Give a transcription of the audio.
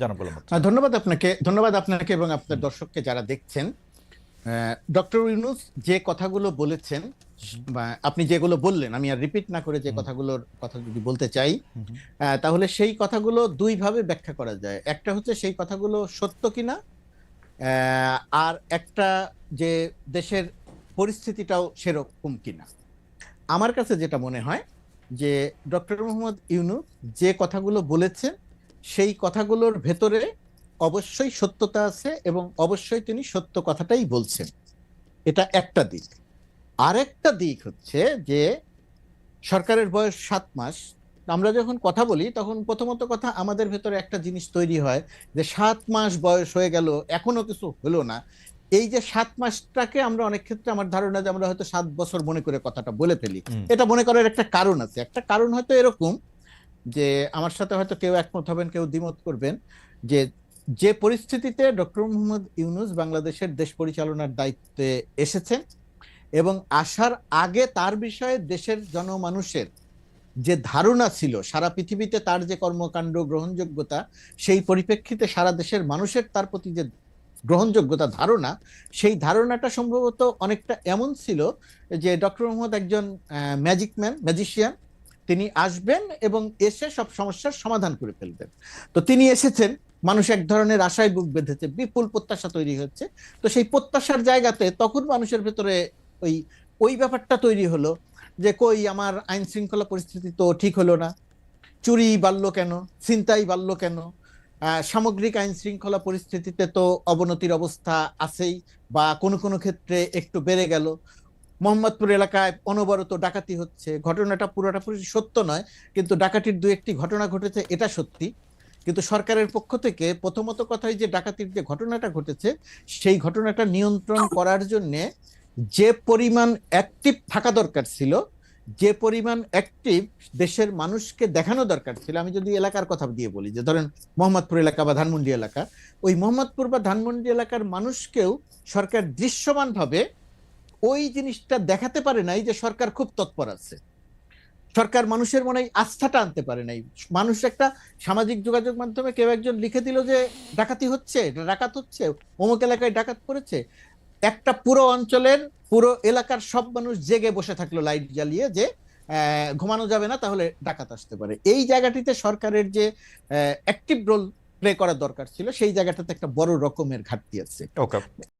জানাব বলে ধন্যবাদ আপনাকে ধন্যবাদ আপনাকে এবং আপনার দর্শককে যারা দেখছেন। ডক্টর ইউনুস যে কথাগুলো বলেছেন বা আপনি যেগুলো বললেন আমি আর রিপিট না করে যে। কথাগুলোর কথা যদি বলতে চাই তাহলে সেই কথাগুলো দুইভাবে ব্যাখ্যা করা যায়। একটা হচ্ছে সেই কথাগুলো সত্য কিনা আর একটা যে দেশের পরিস্থিতিটাও সেরকম কিনা। আমার কাছে যেটা মনে হয় যে ডক্টর মোহাম্মদ ইউনুস যে কথাগুলো বলেছেন সেই কথাগুলোর ভেতরে অবশ্যই সত্যতা আছে এবং অবশ্যই তিনি সত্য কথাটাই বলছেন। এটা একটা দিক। আরেকটা দিক হচ্ছে যে সরকারের বয়স সাত মাস। আমরা যখন কথা বলি তখন প্রথমত কথা আমাদের ভেতরে একটা জিনিস তৈরি হয় যে সাত মাস বয়স হয়ে গেল এখনও কিছু হলো না। এই যে সাত মাসটাকে আমরা অনেক ক্ষেত্রে আমার ধারণা যে আমরা হয়তো সাত বছর মনে করে কথাটা বলে ফেলি। এটা মনে করার একটা কারণ আছে। একটা কারণ হয়তো এরকম যে আমার সাথে হয়তো কেউ একমত হবেন, কেউ দ্বিমত করবেন যে যে পরিস্থিতিতে ডক্টর মোহাম্মদ ইউনুস বাংলাদেশের দেশ পরিচালনার দায়িত্বে এসেছেন এবং আসার আগে তার বিষয়ে দেশের জনমানুষের যে ধারণা ছিল, সারা পৃথিবীতে তার যে কর্মকাণ্ড গ্রহণযোগ্যতা, সেই পরিপ্রেক্ষিতে সারা দেশের মানুষের তার প্রতি যে গ্রহণযোগ্যতা ধারণা, সেই ধারণাটা সম্ভবত অনেকটা এমন ছিল যে ডক্টর মোহাম্মদ একজন ম্যাজিক ম্যান ম্যাজিশিয়ান তিনি আসবেন এবং এসে সব সমস্যার সমাধান করে ফেলবেন। তো তিনি এসেছেন, মানুষ এক ধরনের আশায় বুক বেঁধেছে, বিপুল প্রত্যাশা তৈরি হচ্ছে। তো সেই প্রত্যাশার জায়গাতে তখন মানুষের ভেতরে ওই ওই ব্যাপারটা তৈরি হলো যে, কই, আমার আইন শৃঙ্খলা পরিস্থিতি তো ঠিক হলো না। চুরি বাড়লো কেন? ছিনতাই বাড়লো কেন? সামগ্রিক আইন শৃঙ্খলা পরিস্থিতিতে তো অবনতির অবস্থা আছেই বা কোনো কোনো ক্ষেত্রে একটু বেড়ে গেল। মোহাম্মদপুর এলাকায় অনবরত ডাকাতি হচ্ছে। ঘটনাটা পুরোটা পুরো সত্য নয়, কিন্তু ডাকাতির দু একটি ঘটনা ঘটেছে, এটা সত্যি। কিন্তু সরকারের পক্ষ থেকে প্রথমত কথাই যে ডাকাতির যে ঘটনাটা ঘটেছে, সেই ঘটনাটা নিয়ন্ত্রণ করার জন্য যে পরিমাণ অ্যাক্টিভ থাকা দরকার ছিল, যে পরিমাণ অ্যাক্টিভ দেশের মানুষকে দেখানো দরকার ছিল, আমি যদি এলাকার কথা দিয়ে বলি, যে ধরেন মোহাম্মদপুর এলাকা বা ধানমন্ডি এলাকা, ওই মোহাম্মদপুর বা ধানমন্ডি এলাকার মানুষকেও সরকার দৃশ্যমানভাবে ওই জিনিসটা দেখাতে পারে নাই যে সরকার খুব তৎপর আছে। সরকার মানুষের মনে আস্থাটা আনতে পারে নাই। মানুষ একটা সামাজিক যোগাযোগ মাধ্যমে কেউ একজন লিখে দিল যে ডাকাতি হচ্ছে ডাকাত হচ্ছে, অমুক এলাকায় ডাকাত পড়েছে। একটা পুরো অঞ্চলের, পুরো এলাকার সব মানুষ জেগে বসে থাকল লাইট জ্বালিয়ে যে ঘুমানো যাবে না, তাহলে ডাকাত আসতে পারে। এই জায়গাটিতে সরকারের যে অ্যাক্টিভ রোল প্লে করার দরকার ছিল, সেই জায়গাটাতে একটা বড় রকমের ঘাটতি আছে।